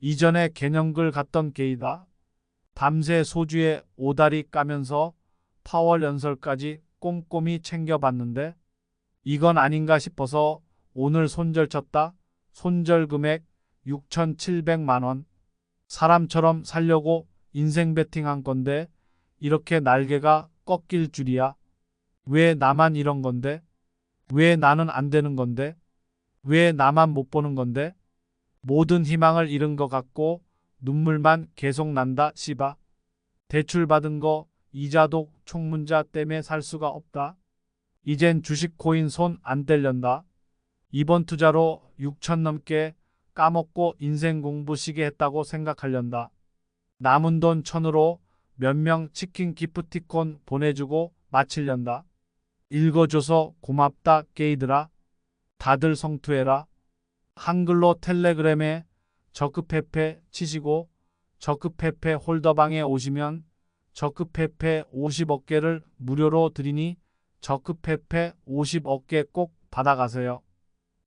이전에 개념글 갔던 게이다. 밤새 소주에 오다리 까면서 파월 연설까지 꼼꼼히 챙겨봤는데 이건 아닌가 싶어서 오늘 손절 쳤다. 손절 금액 6,700만 원. 사람처럼 살려고 인생 베팅한 건데 이렇게 날개가 꺾일 줄이야. 왜 나만 이런 건데? 왜 나는 안 되는 건데? 왜 나만 못 보는 건데? 모든 희망을 잃은 것 같고 눈물만 계속 난다 씨바. 대출 받은 거 이자도 총문자 때문에 살 수가 없다. 이젠 주식 코인 손안 뗄련다. 이번 투자로 6천 넘게 까먹고 인생 공부 시게 했다고 생각하련다. 남은 돈 천으로 몇 명 치킨 기프티콘 보내주고 마칠련다. 읽어줘서 고맙다 게이드라. 다들 성투해라. 한글로 텔레그램에 저크페페 치시고 저크페페 홀더방에 오시면 저크페페 50억 개를 무료로 드리니 저크페페 50억 개 꼭 받아가세요.